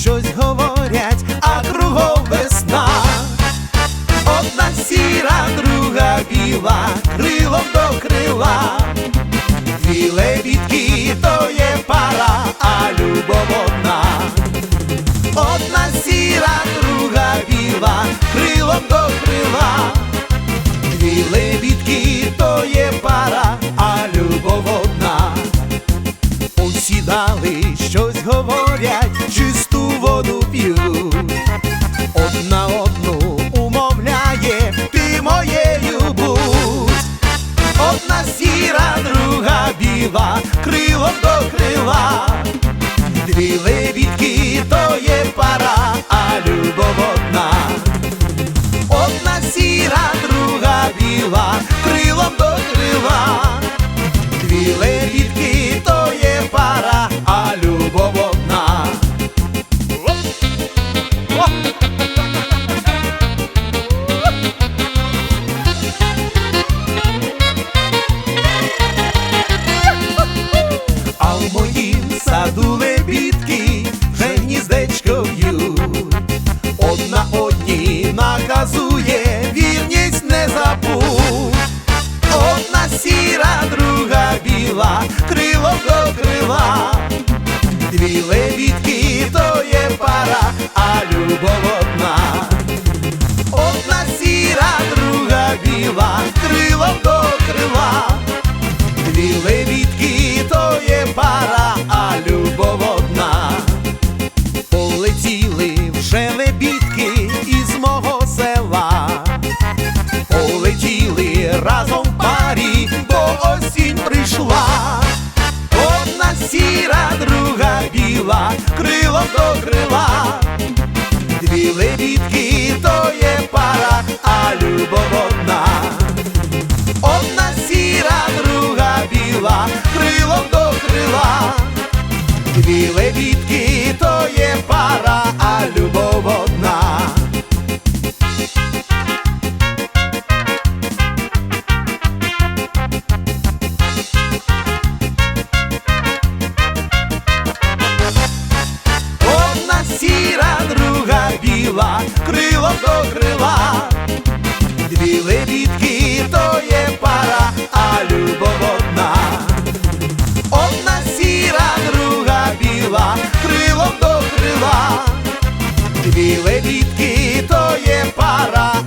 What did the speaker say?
щось говорять, а кругом весна. Одна сіра, друга біла, крилом до крила, дві лебідки то є пара, а любов одна. Одна сіра, друга біла, крилом до крила, дві лебідки то є пара, а любов одна. Усідали щось говорять чисту. Одна одну умовляє, ти моєю будь. Одна сіра, друга біла, крило до крила. Дві na Kazuya. razão біла, крило до крила. Дві лебідки, то є пара, а любов одна. Одна сіра, друга біла, крило до крила. Дві лебідки, то є пара.